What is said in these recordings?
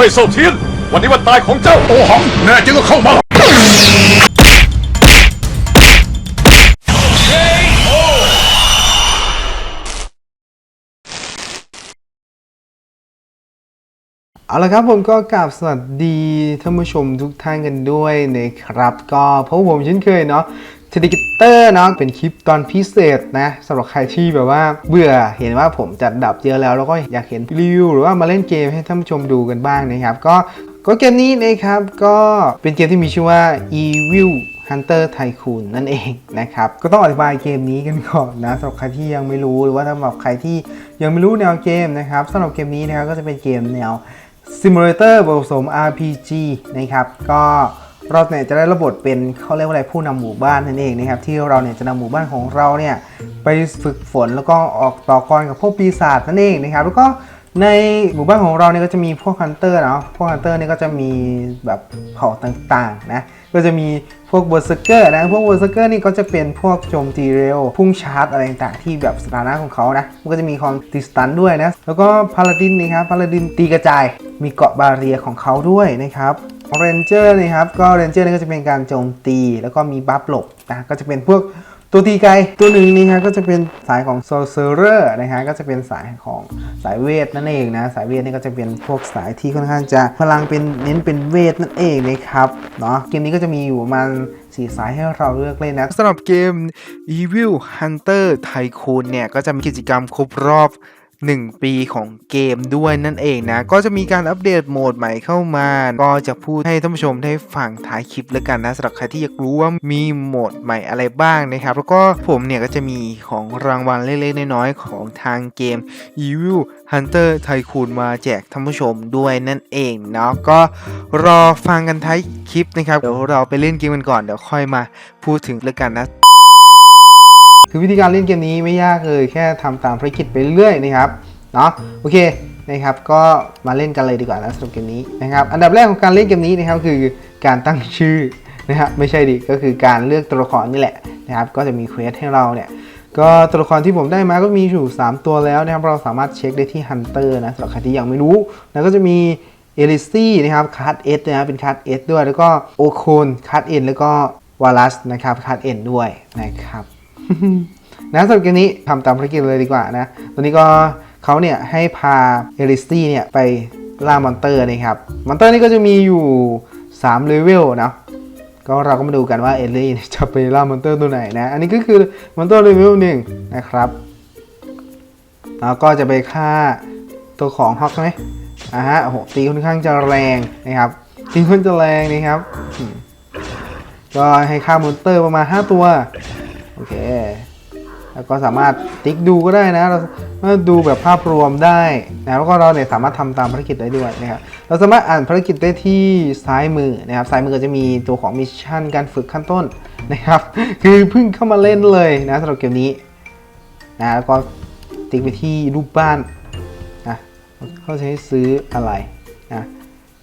ว่ยเซาเทียน วันนี้วันตายของเจ้าโอหังแน่จริงก็เข้ามาเอาละครับผมก็กราบสวัสดีท่านผู้ชมทุกท่านกันด้วยนะครับ ก็เพราะผมเช่นเคยเนาะ เทดิกเตอร์เนาะเป็นคลิปตอนพิเศษนะสำหรับใครที่แบบว่าเบื่อเห็นว่าผมจัดดับเยอะแล้ว แล้วก็อยากเห็นรีวิวหรือว่ามาเล่นเกมให้ท่านผู้ชมดูกันบ้างนะครับ ก็ก็เกมนี้นะครับก็เป็นเกมที่มีชื่อว่า Evil Hunter Tycoon นั่นเองนะครับ ก็ต้องอธิบายเกมนี้กันก่อนนะสำหรับใครที่ยังไม่รู้หรือว่าสำหรับใครที่ยังไม่รู้แนวเกมนะครับสำหรับเกมนี้นะครับก็จะเป็นเกมแนวซิมูเลเตอร์ผสม RPG นะครับ ก็ เราเนี่ยจะได้ระบบเป็นเขาเรียกว่าอะไรผู้นำหมู่บ้านนั่นเองนะครับที่เราเนี่ยจะนำหมู่บ้านของเราเนี่ยไปฝึกฝนแล้วก็ออกต่อกรกับพวกปีศาจนั่นเองนะครับแล้วก็ในหมู่บ้านของเราเนี่ยก็จะมีพวกฮันเตอร์เนาะพวกฮันเตอร์เนี่ยก็จะมีแบบเผ่าต่างๆนะก็จะมีพวกเบอร์เซเกอร์นะพวกเบอร์เซเกอร์นี่ก็จะเป็นพวกโจมตีเร็ว พุ่งชาร์จอะไรต่างๆที่แบบสถานะของเขานะมันก็จะมีความติดสตันด้วยนะแล้วก็พาลาดินนะครับพาลาดินตีกระจาย มีเกาะบาเรียของเขาด้วยนะครับ เรนเจอร์นะครับก็เรนเจอร์นี่ก็จะเป็นการโจมตีแล้วก็มีบัฟหลบนะก็จะเป็นพวกตัวตีไกลตัวหนึ่งนี่ฮะก็จะเป็นสายของโซเซอร์นะฮะก็จะเป็นสายของสายเวทนั่นเองนะสายเวทนี่ก็จะเป็นพวกสายที่ค่อนข้างจะพลังเป็นเน้นเป็นเวทนั่นเองนะครับเนาะเกมนี้ก็จะมีอยู่ประมาณสี่สายให้เราเลือกเล่นนะสำหรับเกม Evil Hunter Tycoon เนี่ยก็จะมีกิจกรรมครบรอบ 1 ปีของเกมด้วยนั่นเองนะ ก็จะมีการอัปเดตโหมดใหม่เข้ามา ก็จะพูดให้ท่านผู้ชมได้ฟังท้ายคลิปแล้วกันนะสำหรับใครที่อยากรู้ว่ามีโหมดใหม่อะไรบ้างนะครับ แล้วก็ผมเนี่ยก็จะมีของรางวัลเล็กๆน้อยๆของทางเกม Evil Hunter Tycoon มาแจกท่านผู้ชมด้วยนั่นเองเนาะก็รอฟังกันท้ายคลิปนะครับ เดี๋ยวเราไปเล่นเกมกันก่อนเดี๋ยวค่อยมาพูดถึงแล้วกันนะ คือวิธีการเล่นเกมนี้ไม่ยากเลยแค่ทำตามภารกิจไปเรื่อยนะครับเนาะโอเคนะครับก็มาเล่นกันเลยดีกว่านะสำหรับเกมนี้นะครับอันดับแรกของการเล่นเกมนี้นะครับคือการตั้งชื่อนะครับไม่ใช่ดิก็คือการเลือกตัวละครนี่แหละนะครับก็จะมีเควสให้เราเนี่ยก็ตัวละครที่ผมได้มาก็มีอยู่ 3 ตัวแล้วนะครับเราสามารถเช็คได้ที่ Hunter นะสำหรับใครที่ยังไม่รู้ แล้วก็จะมีเอลิซี่นะครับคัสเอสนะครับเป็นคัสเอสด้วย แล้วก็โอโคนคัสเอ็นแล้วก็วาลัสนะครับคัสเอ็นด้วยนะครับ นะสำหรับเกมนี้ทำตามภารกิจเลยดีกว่านะ ตอนนี้ก็เขาเนี่ยให้พาเอลิสตี้เนี่ยไปล่ามอนเตอร์นะครับ มอนเตอร์นี่ก็จะมีอยู่3เลเวลนะก็เราก็มาดูกันว่าเอลลี่จะไปล่ามอนเตอร์ตัวไหนนะ อันนี้ก็คือมอนเตอร์เลเวลหนึ่งนะครับ แล้วก็จะไปฆ่าตัวของฮอกไหมอ่าฮะโอ้โหตีค่อนข้างจะแรงนะครับตีค่อนข้างจะแรงนะครับ ก็ให้ฆ่ามอนเตอร์ประมาณ 5 ตัว อเค แล้วก็สามารถติ๊กดูก็ได้นะ เราดูแบบภาพรวมได้นะแล้วก็เราเนี่ยสามารถทำตามภารกิจได้ด้วยนะครับเราสามารถอ่านภารกิจได้ที่ซ้ายมือนะครับซ้ายมือก็จะมีตัวของมิชชั่นการฝึกขั้นต้นนะครับ คือเพิ่งเข้ามาเล่นเลยนะสำหรับเกมนี้นะแล้วก็ติ๊กไปที่รูปบ้านนะเขาจะให้ซื้ออะไรนะ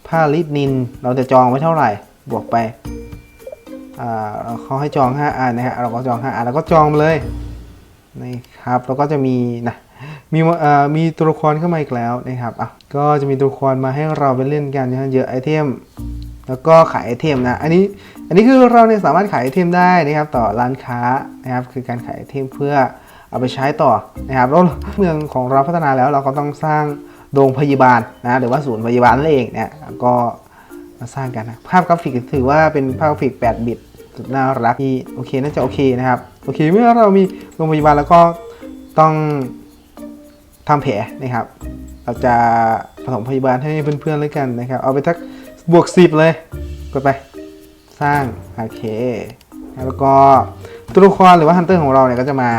ผ้าลินินเราจะจองไว้เท่าไหร่บวกไป เขาให้จอง 5 อันนะฮะเราก็จอง 5 อันแล้วก็จองมาเลยนะครับแล้วก็จะมีนะมีมีตัวละครเข้ามาอีกแล้วนะครับอะก็จะมีตัวละครมาให้เราไปเล่นกันนะฮะเยอะไอเทมแล้วก็ขายไอเทมนะ อันนี้ อันนี้คือเราเนี่ยสามารถขายไอเทมได้นะครับ ต่อร้านค้านะครับ คือการขายไอเทมเพื่อเอาไปใช้ต่อนะครับแล้วเมืองของเราพัฒนาแล้วเราก็ต้องสร้างโรงพยาบาลนะหรือว่าศูนย์พยาบาลนั่นเองเนี่ยก็มาสร้างกันนะภาพกราฟิกถือว่าเป็นภาพกราฟิก 8 บิต สุดน่ารักที่โอเคน่าจะโอเคนะครับโอเคเมื่อเรามีโรงพยาบาลแล้วก็ต้องทำแผลนะครับ เราจะผสมพยาบาลให้เพื่อนๆเลยกันนะครับ เอาไปทักบวก10เลยกดไป สร้างโอเค แล้วก็ตัวละครหรือว่าฮันเตอร์ของเราเนี่ยก็จะมา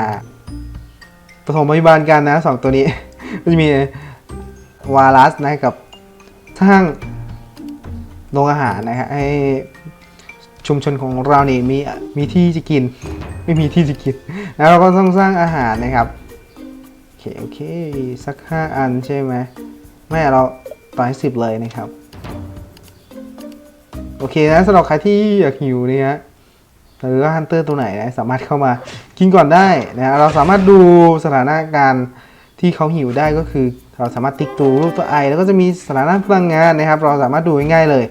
ผสมพยาบาลกันนะสองตัวนี้ก็จะมีวาลัสนะกับสร้างโรงอาหารนะฮะให้ ชุมชนของเรานี่มีมีที่จะกิน ไม่มีที่จะกิน แล้วเราก็ต้องสร้างอาหารนะครับโอเคโอเคสักห้าอันใช่ไหมแม่เราต่อให้สิบเลยนะครับ โอเคนะสำหรับใครที่อยากหิวเนี่ยฮะหรือว่าฮันเตอร์ตัวไหนนะสามารถเข้ามากินก่อนได้นะเราสามารถดูสถานการณ์ที่เขาหิวได้ก็คือ เราสามารถติ๊กดูรูปตัวไอ แล้วก็จะมีสถานะพลังงานนะครับ เราสามารถดูง่ายๆเลย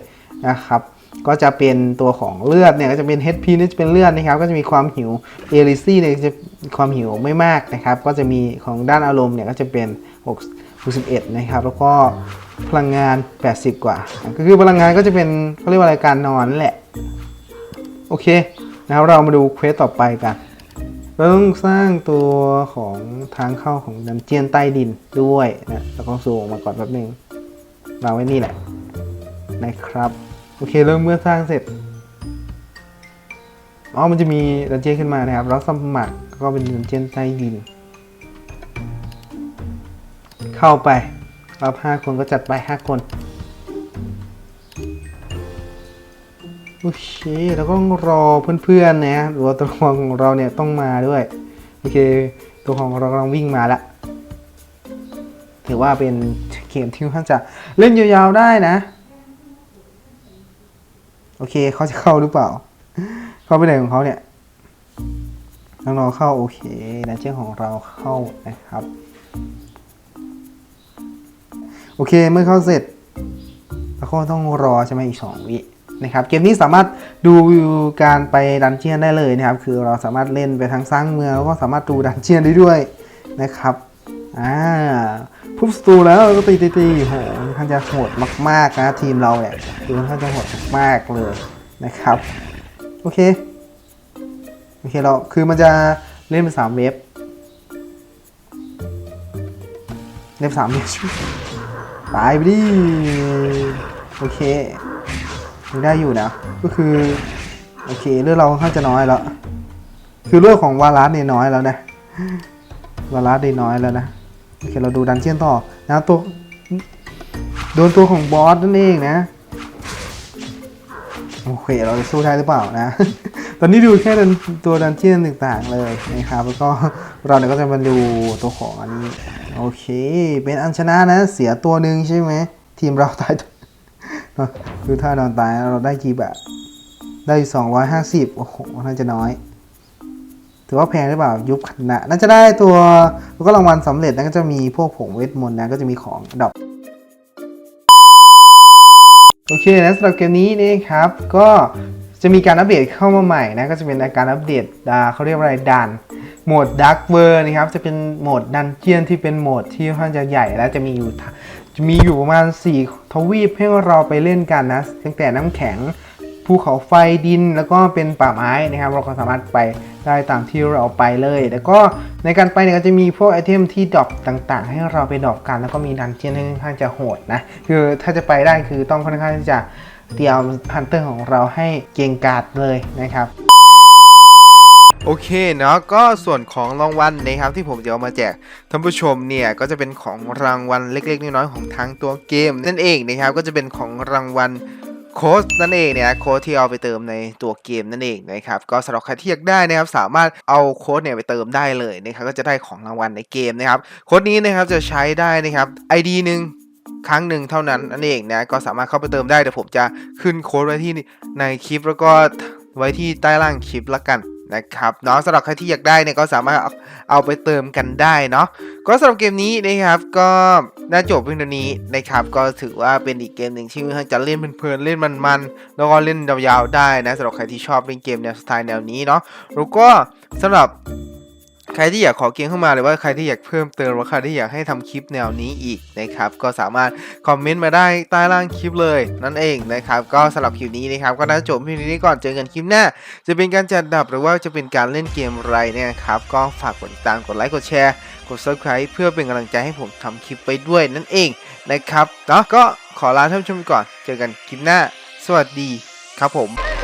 นะครับ ก็จะเป็นตัวของเลือดเนี่ยก็จะเป็น HP นี่จะเป็นเลือดนะครับก็จะมีความหิวเอลิซี่เนี่ยจะความหิวไม่มากนะครับ ก็จะมีของด้านอารมณ์เนี่ยก็จะเป็น6 61นะครับแล้วก็พลังงาน 80 กว่า ก็คือพลังงานก็จะเป็นเขาเรียกว่าอะไรการนอนนั่นแหละ โอเคนะครับเรามาดูเควสต่อไปกันเราต้องสร้างตัวของทางเข้าของดันเจียนใต้ดินด้วยนะแล้วก็สูงออกมาก่อนแป๊บนึงวาไว้นี่แหละนะครับ โอเคเริ่มเมื่อสร้างเสร็จอ๋อมันจะมีดันเจี้ยนขึ้นมานะครับแล้วสมัครก็เป็นดันเจี้ยนใต้ดิน เข้าไปรับห้าคนก็จัดไปห้าคนโอเคแล้วก็รอเพื่อนๆนะหรือว่าตัวของเราเนี่ยต้องมาด้วยโอเค ตัวของเรากำลังวิ่งมาละถือว่าเป็นเกมที่ค่อนข้างจะเล่นยาวๆได้นะ โอเคเขาจะเข้าหรือเปล่า เข้าไปไหนของเขาเนี่ยน้องๆเข้าโอเคนะเจ้าของเราเข้านะครับ โอเคเมื่อเข้าเสร็จแล้วก็ต้องรอใช่ไหมอีก 2 วินะครับเกมนี้สามารถดูวิวการไปดันเจียนได้เลยนะครับ คือเราสามารถเล่นไปทั้งสร้างเมืองแล้วก็สามารถดูดันเจียนได้ด้วยนะครับอ่า พุบสตูแล้วก็ตีตีตีโหค่อนข้าจะโหดมากๆนะทีมเราเนี่ยคือค่อนข้างจะโหดมากเลยนะครับโอเคโอเคเราคือมันจะเล่นเป็นสามเวฟเล่นสามเวฟตายไปดิโอเคยังได้อยู่นะก็คือโอเคเลือดเราค่อนข้างจะน้อยแล้ว คือเลือดของวาลัสเนี่ยน้อยแล้วนะวาลัสเนี่ยน้อยแล้วนะ โอเคเราดูดันเจียนต่อนะตัวโดนตัวของบอสนั่นเองนะโอเคเราจะสู้ได้หรือเปล่านะ ตอนนี้ดูแค่ตัวดันเจียนต่างๆเลยนะครับแล้วก็เราเนี่ยก็จะมาดูตัวของอันนี้โอเค เป็นอันชนะนะ เสียตัวหนึ่งใช่ไหมทีมเราตายดูท่านอนตายเราได้กี่แบบได้ 250 โอ้โห น่าจะน้อย ถือว่าแพงหรือเปล่ายุบคณะน่าจะได้ตัวแล้วก็รางวัลสำเร็จนะก็จะมีพวกผงเวทมนต์นะก็จะมีของดอกโอเคนะสำหรับเกมนี้นะครับก็จะมีการอัปเดตเข้ามาใหม่นะก็จะเป็นการอัปเดตอ่าเขาเรียกว่าอะไรดันโหมดดักเวอร์นะครับจะเป็นโหมดดันเจียนที่เป็นโหมดที่ค่อนข้างจะใหญ่และจะมีอยู่จะมีอยู่ประมาณ 4 ทวีปให้เราไปเล่นกันนะตั้งแต่น้ำแข็งภูเขาไฟดินแล้วก็เป็นป่าไม้นะครับ เราก็สามารถไป ได้ตามที่เราไปเลย แล้วก็ในการไปเนี่ยก็จะมีพวกไอเทมที่ดรอปต่างๆ ให้เราไปดรอปกัน แล้วก็มีดันเจียนที่ค่อนข้างจะโหดนะ คือถ้าจะไปได้คือต้องค่อนข้างจะเตรียมฮันเตอร์ของเราให้เก่งกาจเลยนะครับโอเคเนาะก็ส่วนของรางวัลนะครับที่ผมจะเอามาแจกท่านผู้ชมเนี่ยก็จะเป็นของรางวัลเล็กๆน้อยๆของทั้งตัวเกม นั่นเองนะครับก็จะเป็นของรางวัล โค้ดนั่นเองเนี่ยโค้ดที่เอาไปเติมในตัวเกมนั่นเองนะครับก็สำหรับใครที่อยากได้นะครับสามารถเอาโค้ดเนี่ยไปเติมได้เลยนะครับก็จะได้ของรางวัลในเกมนะครับโค้ดนี้นะครับจะใช้ได้นะครับ ID หนึ่งครั้งหนึ่งเท่านั้นนั่นเองนะก็สามารถเข้าไปเติมได้เดี๋ยวผมจะขึ้นโค้ดไว้ที่ในคลิปแล้วก็ไว้ที่ใต้ล่างคลิปละกัน นะครับเนาะสำหรับใครที่อยากได้เนี่ยก็สามารถเอาไปเติมกันได้เนาะก็สำหรับเกมนี้นะครับก็น่าจบเพียงเท่านี้นะครับก็ถือว่าเป็นอีกเกมหนึ่งที่จะเล่นเพลินๆเล่นมันๆแล้วก็เล่นยาวๆได้นะสำหรับใครที่ชอบเล่นเกมแนวสไตล์แนวนี้เนาะแล้วก็สำหรับ ใครที่อยากขอเกมเข้ามาหรือว่าใครที่อยากเพิ่มเติมหรือว่าใครที่อยากให้ทำคลิปแนวนี้อีกนะครับก็สามารถคอมเมนต์มาได้ใต้ล่างคลิปเลยนั่นเองนะครับก็สำหรับคลิปนี้นะครับก็น่าจะจบเพียงเท่นี้ก่อนเจอกันคลิปหน้า จะเป็นการจัดดับหรือว่าจะเป็นการเล่นเกมอะไรเนี่ยนะครับก็ฝากกดติดตามกดไลค์กดแชร์กด subscribe เพื่อเป็นกำลังใจให้ผมทำคลิปไปด้วยนั่นเองนะครับเนาะก็ขอลาท่านผู้ชมก่อน เจอกันคลิปหน้า สวัสดีครับผม